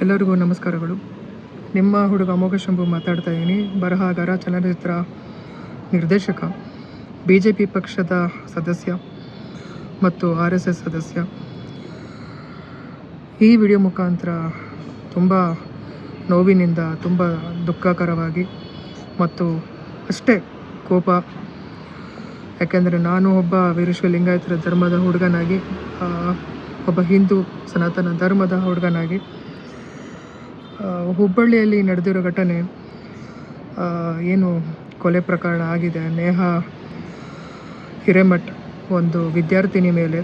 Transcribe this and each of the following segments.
ಎಲ್ಲರಿಗೂ ನಮಸ್ಕಾರಗಳು. ನಿಮ್ಮ ಹುಡುಗ ಅಮೋಘ ಶಂಭು ಮಾತಾಡ್ತಾ ಇದ್ದೀನಿ. ಬರಹಗಾರ, ಚಲನಚಿತ್ರ ನಿರ್ದೇಶಕ ಬಿ ಜೆ ಪಿ ಪಕ್ಷದ ಸದಸ್ಯ ಮತ್ತು ಆರ್ ಎಸ್ ಎಸ್ ಸದಸ್ಯ. ಈ ವಿಡಿಯೋ ಮುಖಾಂತರ ತುಂಬ ನೋವಿನಿಂದ ತುಂಬ ದುಃಖಕರವಾಗಿ ಮತ್ತು ಅಷ್ಟೇ ಕೋಪ. ಯಾಕೆಂದರೆ ನಾನು ಒಬ್ಬ ವೀರಶ್ವ ಲಿಂಗಾಯತರ ಧರ್ಮದ ಹುಡುಗನಾಗಿ ಒಬ್ಬ ಹಿಂದೂ ಸನಾತನ ಧರ್ಮದ ಹುಡುಗನಾಗಿ ಹುಬ್ಬಳ್ಳಿಯಲ್ಲಿ ನಡೆದಿರೋ ಘಟನೆ ಏನು ಕೊಲೆ ಪ್ರಕರಣ ಆಗಿದೆ. ನೇಹಾ ಹಿರೇಮಠ್, ಒಂದು ವಿದ್ಯಾರ್ಥಿನಿ ಮೇಲೆ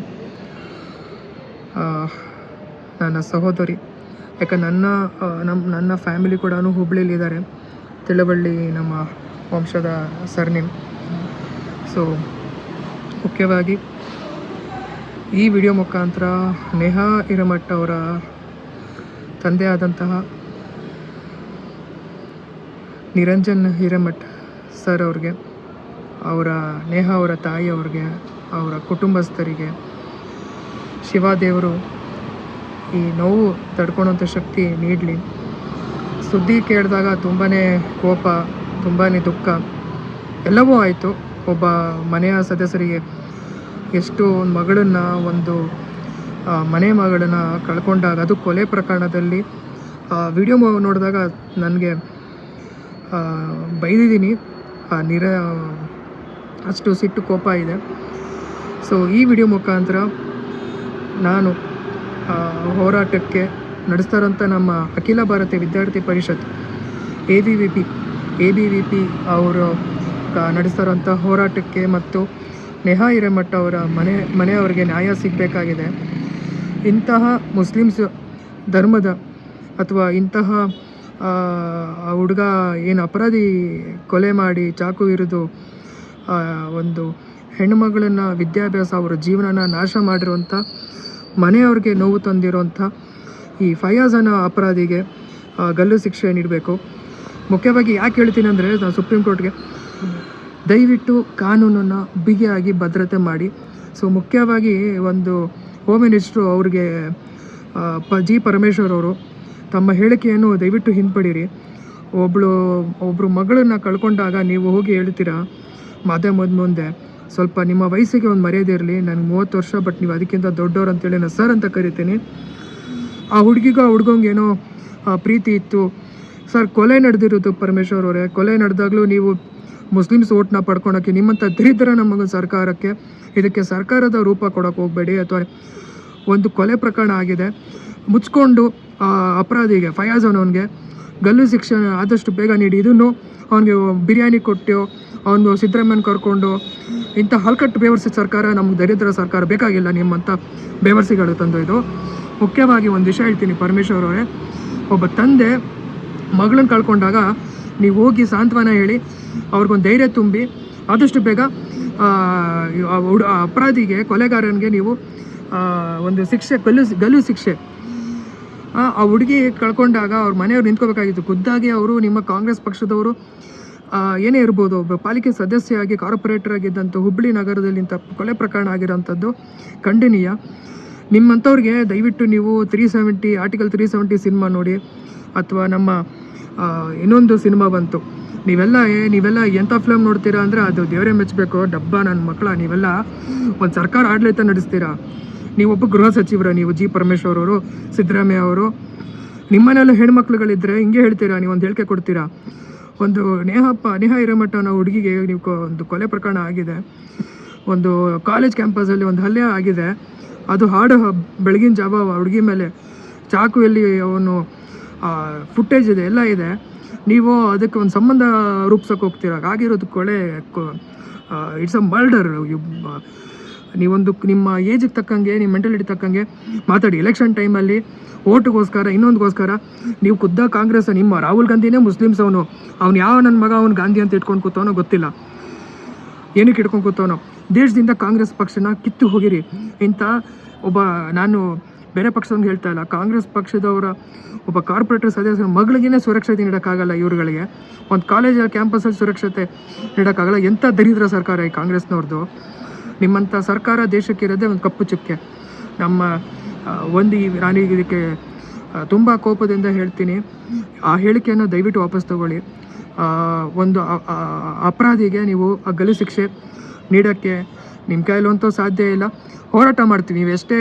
ನನ್ನ ಸಹೋದರಿ ಯಾಕೆ ನನ್ನ ನಮ್ಮ ನನ್ನ ಫ್ಯಾಮಿಲಿ ಕೂಡ ಹುಬ್ಬಳ್ಳಿಲಿದ್ದಾರೆ ತಿಳುವಳ್ಳಿ ನಮ್ಮ ವಂಶದ ಸರ್ನೇಮ್. ಸೊ, ಮುಖ್ಯವಾಗಿ ಈ ವಿಡಿಯೋ ಮುಖಾಂತರ ನೇಹಾ ಹಿರೇಮಠ್ ಅವರ ತಂದೆ ಆದಂತಹ ನಿರಂಜನ್ ಹಿರೇಮಠ್ ಸರ್ ಅವ್ರಿಗೆ, ಅವರ ನೇಹ ಅವರ ತಾಯಿ ಅವ್ರಿಗೆ, ಅವರ ಕುಟುಂಬಸ್ಥರಿಗೆ, ಶಿವಾದೇವರು ಈ ನೋವು ತಡ್ಕೊಳೋಂಥ ಶಕ್ತಿ ನೀಡಲಿ. ಸುದ್ದಿ ಕೇಳಿದಾಗ ತುಂಬಾ ಕೋಪ ತುಂಬಾ ದುಃಖ, ಎಲ್ಲವೂ ಆಯಿತು. ಒಬ್ಬ ಮನೆಯ ಸದಸ್ಯರಿಗೆ ಎಷ್ಟು ಒಂದು ಮಗಳನ್ನು, ಒಂದು ಮನೆ ಮಗಳನ್ನು ಕಳ್ಕೊಂಡಾಗ, ಅದು ಕೊಲೆ ಪ್ರಕರಣದಲ್ಲಿ ವಿಡಿಯೋ ನೋಡಿದಾಗ ನನಗೆ ಬೈದಿದ್ದೀನಿ. ನಿರ, ಅಷ್ಟು ಸಿಟ್ಟು ಕೋಪ ಇದೆ. ಸೊ ಈ ವಿಡಿಯೋ ಮುಖಾಂತರ ನಾನು ಹೋರಾಟಕ್ಕೆ ನಡೆಸ್ತಾ ಇರೋಂಥ ನಮ್ಮ Akhil Bharat Vidyarthi Parishad A B V P A B V P ಅವರು ನಡೆಸ್ತಾರಂಥ ಹೋರಾಟಕ್ಕೆ ಮತ್ತು ನೆಹಾ ಹಿರೇಮಠ ಅವರ ಮನೆ, ಮನೆಯವರಿಗೆ ನ್ಯಾಯ ಸಿಗಬೇಕಾಗಿದೆ. ಇಂತಹ ಮುಸ್ಲಿಮ್ಸ್ ಧರ್ಮದ ಅಥವಾ ಇಂತಹ ಆ, ಹುಡುಗ ಏನು ಅಪರಾಧಿ ಕೊಲೆ ಮಾಡಿ ಚಾಕು ಇರಿದು ಒಂದು ಹೆಣ್ಣುಮಗಳನ್ನು ವಿದ್ಯಾಭ್ಯಾಸ ಅವರ ಜೀವನನ ನಾಶ ಮಾಡಿರುವಂಥ ಮನೆಯವ್ರಿಗೆ ನೋವು ತಂದಿರುವಂಥ ಈ ಫಯಾಜನ ಅಪರಾಧಿಗೆ ಗಲ್ಲು ಶಿಕ್ಷೆ ನೀಡಬೇಕು. ಮುಖ್ಯವಾಗಿ ಯಾಕೆ ಹೇಳ್ತೀನಿ ಅಂದರೆ ನಾನು ಸುಪ್ರೀಂ ಕೋರ್ಟ್ಗೆ ದಯವಿಟ್ಟು ಕಾನೂನನ್ನು ಬಿಗಿಯಾಗಿ ಭದ್ರತೆ ಮಾಡಿ. ಸೊ ಮುಖ್ಯವಾಗಿ ಒಂದು ಹೋಮ್ ಮಿನಿಸ್ಟ್ರು ಅವ್ರಿಗೆ ಪ ಜಿ ಪರಮೇಶ್ವರ್ ಅವರು ತಮ್ಮ ಹೇಳಿಕೆಯನ್ನು ದಯವಿಟ್ಟು ಹಿಂಪಡೀರಿ. ಒಬ್ಬಳು ಒಬ್ಬರು ಮಗಳನ್ನ ಕಳ್ಕೊಂಡಾಗ ನೀವು ಹೋಗಿ ಹೇಳ್ತೀರಾ? ಮಾಧ್ಯಮದ ಮುಂದೆ ಸ್ವಲ್ಪ ನಿಮ್ಮ ವಯಸ್ಸಿಗೆ ಒಂದು ಮರ್ಯಾದೆ ಇರಲಿ ನನಗೆ ಮೂವತ್ತು ವರ್ಷ ಬಟ್ ನೀವು ಅದಕ್ಕಿಂತ ದೊಡ್ಡವ್ರು ಅಂತೇಳಿ ನಾನು ಸರ್ ಅಂತ ಕರಿತೀನಿ. ಆ ಹುಡುಗಿಗೂ ಆ ಹುಡುಗಂಗೆ ಏನೋ ಆ, ಪ್ರೀತಿ ಇತ್ತು. ಸರ್ ಕೊಲೆ ನಡೆದಿರೋದು ಪರಮೇಶ್ವರ್ ಅವರೇ. ಕೊಲೆ ನಡೆದಾಗಲೂ ನೀವು ಮುಸ್ಲಿಮ್ಸ್ ಓಟ್ನ ಪಡ್ಕೊಳಕ್ಕೆ ನಿಮ್ಮಂಥ ದರಿದ್ರ ನಮಗೆ ಸರ್ಕಾರಕ್ಕೆ ಇದಕ್ಕೆ ಸರ್ಕಾರದ ರೂಪ ಕೊಡೋಕೆ ಹೋಗಬೇಡಿ. ಅಥವಾ ಒಂದು ಕೊಲೆ ಪ್ರಕರಣ ಆಗಿದೆ. ಮುಚ್ಕೊಂಡು ಅಪರಾಧಿಗೆ ಫಯಾಜ್ ಅವನಿಗೆ ಗಲ್ಲು ಶಿಕ್ಷೆ ಆದಷ್ಟು ಬೇಗ ನೀಡಿ. ಇದನ್ನು ಅವನಿಗೆ ಬಿರಿಯಾನಿ ಕೊಟ್ಟು, ಅವನು ಸಿದ್ದರಾಮಯ್ಯನ ಕರ್ಕೊಂಡು, ಇಂಥ ಹಲ್ಕಟ್ಟು ಬೇವರ್ಸಿ ಸರ್ಕಾರ ನಮ್ಗೆ ದರಿದ್ರ ಸರ್ಕಾರ ಬೇಕಾಗಿಲ್ಲ ನಿಮ್ಮಂಥ ಬೇವರ್ಸಿಗಳು ತಂದು ಇದು. ಮುಖ್ಯವಾಗಿ ಒಂದು ವಿಷಯ ಹೇಳ್ತೀನಿ ಪರಮೇಶ್ವರ್ ಅವರೇ. ಒಬ್ಬ ತಂದೆ ಮಗಳನ್ನ ಕಳ್ಕೊಂಡಾಗ ನೀವು ಹೋಗಿ ಸಾಂತ್ವನ ಹೇಳಿ, ಅವ್ರಿಗೊಂದು ಧೈರ್ಯ ತುಂಬಿ, ಆದಷ್ಟು ಬೇಗ ಅಪರಾಧಿಗೆ, ಕೊಲೆಗಾರನಿಗೆ ನೀವು ಒಂದು ಶಿಕ್ಷೆ, ಗಲ್ಲು ಗಲ್ಲು ಶಿಕ್ಷೆ ಆ ಹುಡುಗಿ ಕಳ್ಕೊಂಡಾಗ ಅವ್ರ ಮನೆಯವ್ರು ನಿಂತ್ಕೋಬೇಕಾಗಿತ್ತು. ಖುದ್ದಾಗಿ ಅವರು ನಿಮ್ಮ ಕಾಂಗ್ರೆಸ್ ಪಕ್ಷದವರು ಏನೇ ಇರ್ಬೋದು, ಒಬ್ಬ ಪಾಲಿಕೆ ಸದಸ್ಯರಾಗಿ ಕಾರ್ಪೊರೇಟರ್ ಆಗಿದ್ದಂಥ ಹುಬ್ಬಳ್ಳಿ ನಗರದಲ್ಲಿ ಇಂಥ ಕೊಲೆ ಪ್ರಕರಣ ಆಗಿರೋಂಥದ್ದು ಖಂಡನೀಯ. ನಿಮ್ಮಂಥವ್ರಿಗೆ ದಯವಿಟ್ಟು ನೀವು three seventy article three seventy cinema ನೋಡಿ, ಅಥವಾ ನಮ್ಮ ಇನ್ನೊಂದು ಸಿನಿಮಾ ಬಂತು. ನೀವೆಲ್ಲ ನೀವೆಲ್ಲ ಎಂಥ ಫಿಲಮ್ ನೋಡ್ತೀರಾ ಅಂದರೆ ಅದು ದೇವರೇ ಮೆಚ್ಚಬೇಕು ಡಬ್ಬ ನನ್ನ ಮಕ್ಕಳ, ನೀವೆಲ್ಲ ಒಂದು ಸರ್ಕಾರ ಆಡಳಿತ ನಡೆಸ್ತೀರಾ? ನೀವೊಬ್ಬ ಗೃಹ ಸಚಿವರ, ನೀವು ಜಿ ಪರಮೇಶ್ವರ್ ಅವರು, ಸಿದ್ದರಾಮಯ್ಯ ಅವರು ನಿಮ್ಮನೆಲ್ಲ ಹೆಣ್ಮಕ್ಳುಗಳಿದ್ರೆ ಹಿಂಗೆ ಹೇಳ್ತೀರಾ? ನೀವು ಒಂದು ಹೇಳಿಕೆ ಕೊಡ್ತೀರಾ? ಒಂದು ನೇಹಪ್ಪ, ನೇಹ ಹಿರೇಮಠ ಅನ್ನೋ ಹುಡುಗಿಗೆ ನೀವು ಒಂದು ಕೊಲೆ ಪ್ರಕರಣ ಆಗಿದೆ. ಒಂದು ಕಾಲೇಜ್ ಕ್ಯಾಂಪಸಲ್ಲಿ ಒಂದು ಹಲ್ಲೆ ಆಗಿದೆ. ಅದು ಹಾಡು ಬೆಳಗಿನ ಜಾವ ಹುಡುಗಿ ಮೇಲೆ ಚಾಕುವಲ್ಲಿ ಅವನು ಫುಟೇಜ್ ಇದೆ, ಎಲ್ಲ ಇದೆ. ನೀವು ಅದಕ್ಕೆ ಒಂದು ಸಂಬಂಧ ರೂಪಿಸೋಕೆ ಹೋಗ್ತೀರ? ಆಗಿರೋದು ಕೊಳೆ ಇಟ್ಸ್ ಅ ಮರ್ಡರ್ ನೀವೊಂದು ನಿಮ್ಮ ಏಜಿಗೆ ತಕ್ಕಂಗೆ, ನಿಮ್ಮ ಮೆಂಟಲಿಟಿ ತಕ್ಕಂಗೆ ಮಾತಾಡಿ. ಎಲೆಕ್ಷನ್ ಟೈಮಲ್ಲಿ ಓಟ್ಗೋಸ್ಕರ ಇನ್ನೊಂದುಗೋಸ್ಕರ ನೀವು ಖುದ್ದ ಕಾಂಗ್ರೆಸ್ ನಿಮ್ಮ ರಾಹುಲ್ ಗಾಂಧಿನೇ ಮುಸ್ಲಿಮ್ಸ್ ಅವನು. ಅವ್ನು ಯಾವ ನನ್ನ ಮಗ, ಅವ್ನು ಗಾಂಧಿ ಅಂತ ಇಟ್ಕೊಂಡು ಕೂತವನೋ ಗೊತ್ತಿಲ್ಲ. ಏನಕ್ಕೆ ಇಟ್ಕೊಂಡು ಕೂತವನೋ? ದೇಶದಿಂದ ಕಾಂಗ್ರೆಸ್ ಪಕ್ಷನ ಕಿತ್ತು ಹೋಗಿರಿ. ಇಂಥ ಒಬ್ಬ ನಾನು ಬೇರೆ ಪಕ್ಷದವ್ರಿಗೆ ಹೇಳ್ತಾ ಇಲ್ಲ. ಕಾಂಗ್ರೆಸ್ ಪಕ್ಷದವರ ಒಬ್ಬ ಕಾರ್ಪೊರೇಟರ್ ಸದಸ್ಯರ ಮಗಳಿಗೇನೆ ಸುರಕ್ಷತೆ ನೀಡೋಕ್ಕಾಗಲ್ಲ ಇವ್ರುಗಳಿಗೆ. ಒಂದು ಕಾಲೇಜ್ ಕ್ಯಾಂಪಸಲ್ಲಿ ಸುರಕ್ಷತೆ ನೀಡೋಕ್ಕಾಗಲ್ಲ. ಎಂಥ ದರಿದ್ರ ಸರ್ಕಾರ ಈ ಕಾಂಗ್ರೆಸ್ನವ್ರದ್ದು ನಿಮ್ಮಂಥ ಸರ್ಕಾರ ದೇಶಕ್ಕೆ ಇರೋದೇ ಒಂದು ಕಪ್ಪು ಚುಕ್ಕೆ. ನಮ್ಮ ಒಂದು ನಾನು ಇದಕ್ಕೆ ತುಂಬ ಕೋಪದಿಂದ ಹೇಳ್ತೀನಿ. ಆ ಹೇಳಿಕೆಯನ್ನು ದಯವಿಟ್ಟು ವಾಪಸ್ ತಗೊಳ್ಳಿ. ಒಂದು ಅಪರಾಧಿಗೆ ನೀವು ಆ ಗಲ್ಲು ಶಿಕ್ಷೆ ನೀಡೋಕ್ಕೆ ನಿಮ್ಮ ಕೈಲಂತೂ ಸಾಧ್ಯ ಇಲ್ಲ. ಹೋರಾಟ ಮಾಡ್ತೀವಿ. ನೀವು ಎಷ್ಟೇ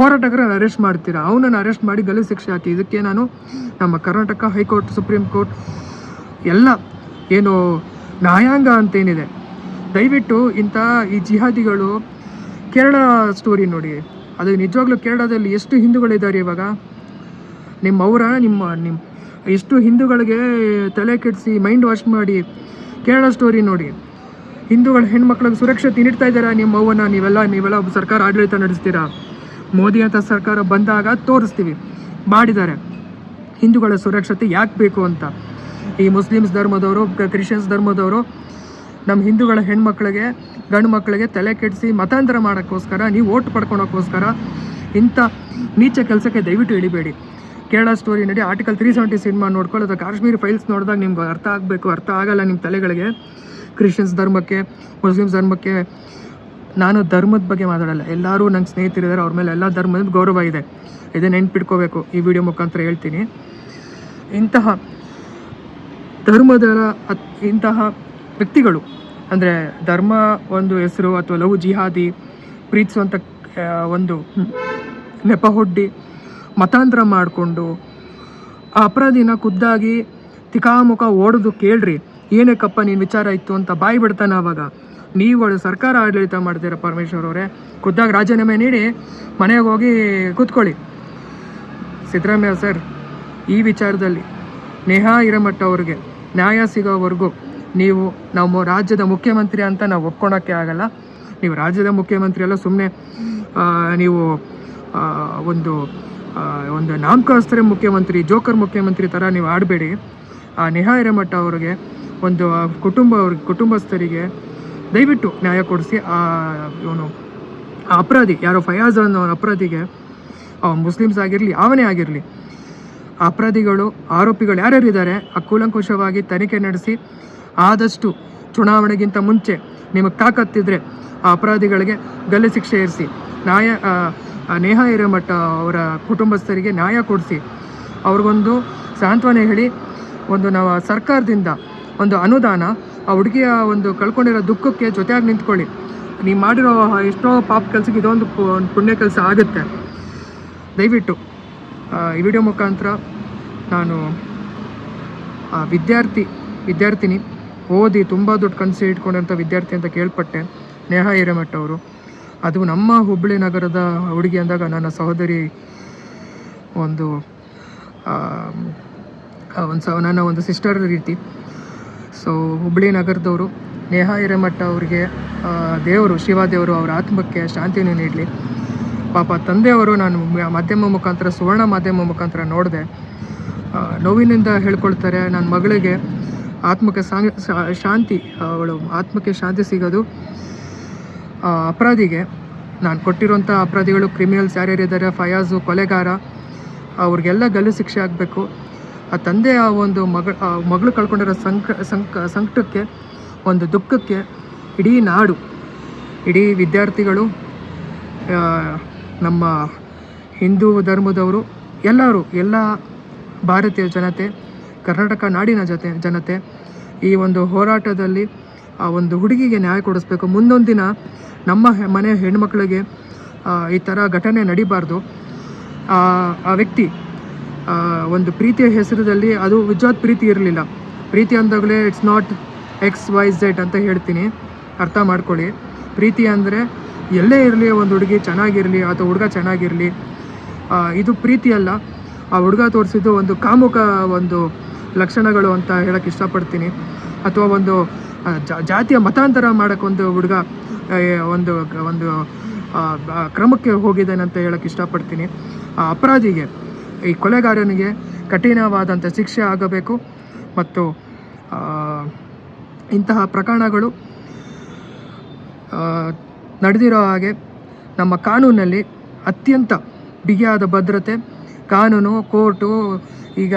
ಹೋರಾಟಗಾರ ಅರೆಸ್ಟ್ ಮಾಡ್ತೀರಾ? ಅವನನ್ನು ಅರೆಸ್ಟ್ ಮಾಡಿ ಗಲಿ ಶಿಕ್ಷೆ ಹಾಕಿ. ಇದಕ್ಕೆ ನಾನು ನಮ್ಮ ಕರ್ನಾಟಕ ಹೈಕೋರ್ಟ್, ಸುಪ್ರೀಂ ಕೋರ್ಟ್ ಎಲ್ಲ ಏನು ನ್ಯಾಯಾಂಗ ಅಂತೇನಿದೆ. ದಯವಿಟ್ಟು ಇಂಥ ಈ ಜಿಹಾದಿಗಳು ಕೇರಳ ಸ್ಟೋರಿ ನೋಡಿ. ಅದು ನಿಜವಾಗ್ಲೂ ಕೇರಳದಲ್ಲಿ ಎಷ್ಟು ಹಿಂದೂಗಳಿದ್ದಾರೆ ಇವಾಗ? ನಿಮ್ಮ ಅವರ, ನಿಮ್ಮ ನಿಮ್ಮ ಎಷ್ಟು ಹಿಂದೂಗಳಿಗೆ ತಲೆ ಕೆಡಿಸಿ ಮೈಂಡ್ ವಾಶ್ ಮಾಡಿ ಕೇರಳ ಸ್ಟೋರಿ ನೋಡಿ. ಹಿಂದೂಗಳ ಹೆಣ್ಮಕ್ಳಿಗೆ ಸುರಕ್ಷತೆ ನೀಡ್ತಾ ಇದ್ದಾರಾ? ನಿಮ್ಮ ಅವ್ವನ, ನೀವೆಲ್ಲ ನೀವೆಲ್ಲ ಸರ್ಕಾರ ಆಡಳಿತ ನಡೆಸ್ತೀರಾ? ಮೋದಿ ಅಂತ ಸರ್ಕಾರ ಬಂದಾಗ ತೋರಿಸ್ತೀವಿ. ಮಾಡಿದ್ದಾರೆ. ಹಿಂದೂಗಳ ಸುರಕ್ಷತೆ ಯಾಕೆ ಬೇಕು ಅಂತ. ಈ ಮುಸ್ಲಿಮ್ಸ್ ಧರ್ಮದವರು ಕ್ರಿಶ್ಚಿಯನ್ಸ್ ಧರ್ಮದವರು ನಮ್ಮ ಹಿಂದೂಗಳ ಹೆಣ್ಮಕ್ಳಿಗೆ, ಗಂಡು ಮಕ್ಕಳಿಗೆ ತಲೆ ಕೆಡಿಸಿ ಮತಾಂತರ ಮಾಡೋಕ್ಕೋಸ್ಕರ, ನೀವು ಓಟ್ ಪಡ್ಕೊಳೋಕ್ಕೋಸ್ಕರ ಇಂಥ ನೀಚ ಕೆಲಸಕ್ಕೆ ದಯವಿಟ್ಟು ಇಳಿಬೇಡಿ. ಕೇರಳ ಸ್ಟೋರಿ ನಡಿ ಆರ್ಟಿಕಲ್ ತ್ರೀ ಸೆವೆಂಟಿ ಸಿನಿಮಾ ನೋಡ್ಕೊಳ್ಳೋದು. ಕಾಶ್ಮೀರಿ ಫೈಲ್ಸ್ ನೋಡಿದಾಗ ನಿಮ್ಗೆ ಅರ್ಥ ಆಗಬೇಕು, ಅರ್ಥ ಆಗಲ್ಲ ನಿಮ್ಮ ತಲೆಗಳಿಗೆ. ಕ್ರಿಶ್ಚಿಯನ್ಸ್ ಧರ್ಮಕ್ಕೆ ಮುಸ್ಲಿಮ್ಸ್ ಧರ್ಮಕ್ಕೆ, ನಾನು ಧರ್ಮದ ಬಗ್ಗೆ ಮಾತಾಡಲ್ಲ. ಎಲ್ಲರೂ ನನ್ನ ಸ್ನೇಹಿತರಿದ್ದಾರೆ, ಅವ್ರ ಮೇಲೆ ಎಲ್ಲ ಧರ್ಮದ ಗೌರವ ಇದೆ. ಇದೇ ನೆನ್ಪಿಟ್ಕೋಬೇಕು. ಈ ವಿಡಿಯೋ ಮುಖಾಂತರ ಹೇಳ್ತೀನಿ. ಇಂತಹ ಧರ್ಮದ ಇಂತಹ ವ್ಯಕ್ತಿಗಳು. ಅಂದರೆ ಧರ್ಮ ಒಂದು ಹೆಸರು ಅಥವಾ ಲವ್ ಜಿಹಾದಿ ಪ್ರೀತಿಸುವಂಥ ಒಂದು ನೆಪ ಹೊಡ್ಡಿ ಮತಾಂತರ ಮಾಡಿಕೊಂಡು ಆ ಅಪರಾಧಿನ ಖುದ್ದಾಗಿ ತಿಕಾಮುಖ ಓಡೋದು ಕೇಳ್ರಿ. ಏನಕ್ಕಪ್ಪ ನೀನು ವಿಚಾರ ಇತ್ತು ಅಂತ ಬಾಯಿ ಬಿಡ್ತಾನೆ ಆವಾಗ ನೀವುಗಳು ಸರ್ಕಾರ ಆಡಳಿತ ಮಾಡ್ತೀರ ಪರಮೇಶ್ವರ್ ಅವರೇ? ಖುದ್ದಾಗಿ ರಾಜೀನಾಮೆ ನೀಡಿ, ಮನೆಗೆ ಹೋಗಿ ಕೂತ್ಕೊಳ್ಳಿ. ಸಿದ್ದರಾಮಯ್ಯ ಸರ್, ಈ ವಿಚಾರದಲ್ಲಿ ನೇಹಾ ಹಿರೇಮಠ ಅವ್ರಿಗೆ ನ್ಯಾಯ ಸಿಗೋವರೆಗೂ ನೀವು ನಮ್ಮ ರಾಜ್ಯದ ಮುಖ್ಯಮಂತ್ರಿ ಅಂತ ನಾವು ಒಪ್ಕೊಳಕ್ಕೆ ಆಗಲ್ಲ. ನೀವು ರಾಜ್ಯದ ಮುಖ್ಯಮಂತ್ರಿ ಎಲ್ಲ ಸುಮ್ಮನೆ ನೀವು ಒಂದು ಒಂದು ನಾಮಕಾಸ್ತ್ರ ಮುಖ್ಯಮಂತ್ರಿ, ಜೋಕರ್ ಮುಖ್ಯಮಂತ್ರಿ ಥರ ನೀವು ಆಡಬೇಡಿ. ಆ ನೇಹಾ ಹಿರೇಮಠ ಅವ್ರಿಗೆ, ಒಂದು ಕುಟುಂಬ ಅವ್ರಿಗೆ ಕುಟುಂಬಸ್ಥರಿಗೆ ದಯವಿಟ್ಟು ನ್ಯಾಯ ಕೊಡಿಸಿ, ಆ, ಇವನು, ಆ ಅಪರಾಧಿ, ಯಾರೋ ಫಯಾಜ್ ಅನ್ನೋ ಅಪರಾಧಿಗೆ ಮುಸ್ಲಿಮ್ಸ್ ಆಗಿರಲಿ ಅವನೇ ಆಗಿರಲಿ, ಅಪರಾಧಿಗಳು, ಆರೋಪಿಗಳು ಯಾರ್ಯಾರಿದ್ದಾರೆ, ಆ ಕೂಲಂಕುಷವಾಗಿ ತನಿಖೆ ನಡೆಸಿ ಆದಷ್ಟು ಚುನಾವಣೆಗಿಂತ ಮುಂಚೆ ನಿಮಗೆ ತಾಕತ್ತಿದ್ರೆ ಆ ಅಪರಾಧಿಗಳಿಗೆ ಗಲ್ಲು ಶಿಕ್ಷೆ ಇರಿಸಿ ನ್ಯಾಯ ನೇಹಾ ಹಿರೇಮಠ ಅವರ ಕುಟುಂಬಸ್ಥರಿಗೆ ನ್ಯಾಯ ಕೊಡಿಸಿ. ಅವ್ರಿಗೊಂದು ಸಾಂತ್ವನ ಹೇಳಿ, ಒಂದು ನಾವು ಸರ್ಕಾರದಿಂದ ಒಂದು ಅನುದಾನ, ಆ ಹುಡುಗಿಯ ಒಂದು ಕಳ್ಕೊಂಡಿರೋ ದುಃಖಕ್ಕೆ ಜೊತೆಯಾಗಿ ನಿಂತ್ಕೊಳ್ಳಿ. ನೀವು ಮಾಡಿರೋ ಎಷ್ಟೋ ಪಾಪ ಕೆಲಸಕ್ಕೆ ಇದೊಂದು ಪುಣ್ಯ ಕೆಲಸ ಆಗುತ್ತೆ. ದಯವಿಟ್ಟು ಈ ವಿಡಿಯೋ ಮುಖಾಂತರ ನಾನು ವಿದ್ಯಾರ್ಥಿ, ವಿದ್ಯಾರ್ಥಿನಿ ಓದಿ ತುಂಬ ದೊಡ್ಡ ಕನಸು ಇಟ್ಕೊಂಡಂಥ ವಿದ್ಯಾರ್ಥಿ ಅಂತ ಕೇಳ್ಪಟ್ಟೆ ನೇಹಾ ಹಿರೇಮಠ ಅವರು ಅದು ನಮ್ಮ ಹುಬ್ಬಳ್ಳಿ ನಗರದ ಹುಡುಗಿ ಅಂದಾಗ ನನ್ನ ಸಹೋದರಿ ಒಂದು ಒಂದು ಸ, ನನ್ನ ಒಂದು ಸಿಸ್ಟರ್ ರೀತಿ. ಸೊ ಹುಬ್ಬಳ್ಳಿ ನಗರದವರು, ನೇಹಾ ಹಿರೇಮಠ ಅವರಿಗೆ ದೇವರು, ಶಿವದೇವರು ಅವರ ಆತ್ಮಕ್ಕೆ ಶಾಂತಿಯನ್ನು ನೀಡಲಿ. ಪಾಪ ತಂದೆಯವರು ನಾನು ಮಾಧ್ಯಮ ಮುಖಾಂತರ, ಸುವರ್ಣ ಮಾಧ್ಯಮ ಮುಖಾಂತರ ನೋಡಿದೆ. ನೋವಿನಿಂದ ಹೇಳ್ಕೊಳ್ತಾರೆ, ನನ್ನ ಮಗಳಿಗೆ ಆತ್ಮಕ್ಕೆ ಶಾಂತಿ ಅವಳು ಆತ್ಮಕ್ಕೆ ಶಾಂತಿ ಸಿಗೋದು ಅಪರಾಧಿಗೆ. ನಾನು ಕೊಟ್ಟಿರೋಂಥ ಅಪರಾಧಿಗಳು ಕ್ರಿಮಿನಲ್ಸ್ ಯಾರ್ಯಾರಿದ್ದಾರೆ, ಫಯಾಜು, ಕೊಲೆಗಾರ, ಅವ್ರಿಗೆಲ್ಲ ಗಲ್ಲು ಶಿಕ್ಷೆ ಆಗಬೇಕು. ಆ ತಂದೆ, ಆ ಒಂದು ಮಗ ಮಗಳು ಕಳ್ಕೊಂಡಿರೋ ಸಂಕ ಸಂಕ, ಸಂಕಟಕ್ಕೆ, ಒಂದು ದುಃಖಕ್ಕೆ ಇಡೀ ನಾಡು, ಇಡೀ ವಿದ್ಯಾರ್ಥಿಗಳು ನಮ್ಮ ಹಿಂದೂ ಧರ್ಮದವರು, ಎಲ್ಲರೂ, ಎಲ್ಲ ಭಾರತೀಯ ಜನತೆ ಕರ್ನಾಟಕ ನಾಡಿನ ಜೊತೆ ಜನತೆ ಈ ಒಂದು ಹೋರಾಟದಲ್ಲಿ ಆ ಒಂದು ಹುಡುಗಿಗೆ ನ್ಯಾಯ ಕೊಡಿಸ್ಬೇಕು. ಮುಂದೊಂದು ದಿನ ನಮ್ಮ ಮನೆ ಹೆಣ್ಮಕ್ಳಿಗೆ ಈ ಥರ ಘಟನೆ ನಡಿಬಾರ್ದು. ಆ ವ್ಯಕ್ತಿ ಒಂದು ಪ್ರೀತಿಯ ಹೆಸರಲ್ಲಿ ಅದು ವಿಜಾತ್ ಪ್ರೀತಿ ಇರಲಿಲ್ಲ. ಪ್ರೀತಿ ಅಂದಾಗಲೇ it's not X Y Z ಅಂತ ಹೇಳ್ತೀನಿ. ಅರ್ಥ ಮಾಡ್ಕೊಳ್ಳಿ. ಪ್ರೀತಿ ಅಂದರೆ ಎಲ್ಲೇ ಇರಲಿ ಒಂದು ಹುಡುಗಿ ಚೆನ್ನಾಗಿರಲಿ ಅಥವಾ ಹುಡುಗ ಚೆನ್ನಾಗಿರಲಿ. ಇದು ಪ್ರೀತಿ ಅಲ್ಲ. ಆ ಹುಡುಗ ತೋರಿಸಿದ್ದು ಒಂದು ಕಾಮುಕ ಒಂದು ಲಕ್ಷಣಗಳು ಅಂತ ಹೇಳಕ್ಕೆ ಇಷ್ಟಪಡ್ತೀನಿ. ಅಥವಾ ಒಂದು ಜಾತಿಯ ಮತಾಂತರ ಮಾಡೋಕ್ಕೊಂದು ಹುಡುಗ ಒಂದು ಒಂದು ಕ್ರಮಕ್ಕೆ ಹೋಗಿದ್ದಾನೆ ಅಂತ ಹೇಳಕ್ಕೆ ಇಷ್ಟಪಡ್ತೀನಿ. ಆ, ಅಪರಾಧಿಗೆ, ಈ ಕೊಲೆಗಾರನಿಗೆ ಕಠಿಣವಾದಂಥ ಶಿಕ್ಷೆ ಆಗಬೇಕು. ಮತ್ತು ಇಂತಹ ಪ್ರಕರಣಗಳು ನಡೆದಿರೋ ಹಾಗೆ ನಮ್ಮ ಕಾನೂನಲ್ಲಿ ಅತ್ಯಂತ ಬಿಗಿಯಾದ ಭದ್ರತೆ, ಕಾನೂನು, ಕೋರ್ಟು, ಈಗ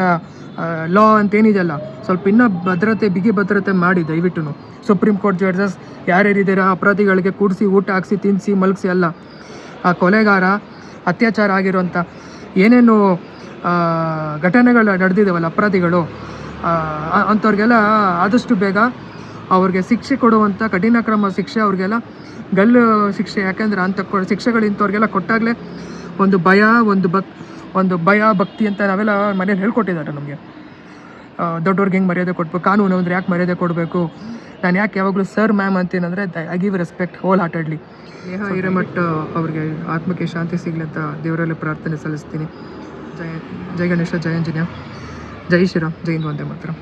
ಲಾ ಅಂತೇನಿದೆಯಲ್ಲ, ಸ್ವಲ್ಪ ಇನ್ನೂ ಭದ್ರತೆ, ಬಿಗಿ ಭದ್ರತೆ ಮಾಡಿ ದಯವಿಟ್ಟು ಸುಪ್ರೀಂ ಕೋರ್ಟ್ ಜಡ್ಜಸ್ ಯಾರ್ಯಾರಿದ್ದೀರ ಅಪರಾಧಿಗಳಿಗೆ ಕೂಡಿಸಿ ಊಟ ಹಾಕಿಸಿ ತಿನ್ನಿಸಿ ಮಲಗಿಸಿ ಅಲ್ಲ, ಆ ಕೊಲೆಗಾರ, ಅತ್ಯಾಚಾರ ಆಗಿರುವಂಥ ಏನೇನು ಘಟನೆಗಳು ನಡೆದಿದ್ದಾವಲ್ಲ ಅಪರಾಧಿಗಳು ಅಂಥವ್ರಿಗೆಲ್ಲ ಆದಷ್ಟು ಬೇಗ ಅವ್ರಿಗೆ ಶಿಕ್ಷೆ ಕೊಡುವಂಥ ಕಠಿಣ ಕ್ರಮ ಶಿಕ್ಷೆ, ಅವ್ರಿಗೆಲ್ಲ ಗಲ್ಲು ಶಿಕ್ಷೆ. ಯಾಕೆಂದ್ರೆ ಅಂಥ ಶಿಕ್ಷೆಗಳು ಇಂಥವ್ರಿಗೆಲ್ಲ ಕೊಟ್ಟಾಗಲೇ ಒಂದು ಭಯ, ಒಂದು ಭಕ್ ಒಂದು ಭಯ ಭಕ್ತಿ ಅಂತ ನಾವೆಲ್ಲ ಮನೇಲಿ ಹೇಳ್ಕೊಟ್ಟಿದ್ದಾರೆ ನಮಗೆ. ದೊಡ್ಡವ್ರಿಗೆ ಹೆಂಗೆ ಮರ್ಯಾದೆ ಕೊಡ್ಬೇಕು ಕಾನೂನು ಅಂದರೆ ಯಾಕೆ ಮರ್ಯಾದೆ ಕೊಡಬೇಕು? ನಾನು ಯಾಕೆ ಯಾವಾಗಲೂ sir ma'am ಅಂತೀನಂದರೆ I give respect wholeheartedly Neha Hiremath ಅವ್ರಿಗೆ ಆತ್ಮಕ್ಕೆ ಶಾಂತಿ ಸಿಗಲಿ ಅಂತ ದೇವರಲ್ಲಿ ಪ್ರಾರ್ಥನೆ ಸಲ್ಲಿಸ್ತೀನಿ. ಜಯ ಜಯ ಗಣೇಶ ಜಯ ಆಂಜನೇಯ. ಜೈ ಶ್ರೀರಾಮ್ ಜೈನ್ ವಂದೇ ಮಾತರಂ.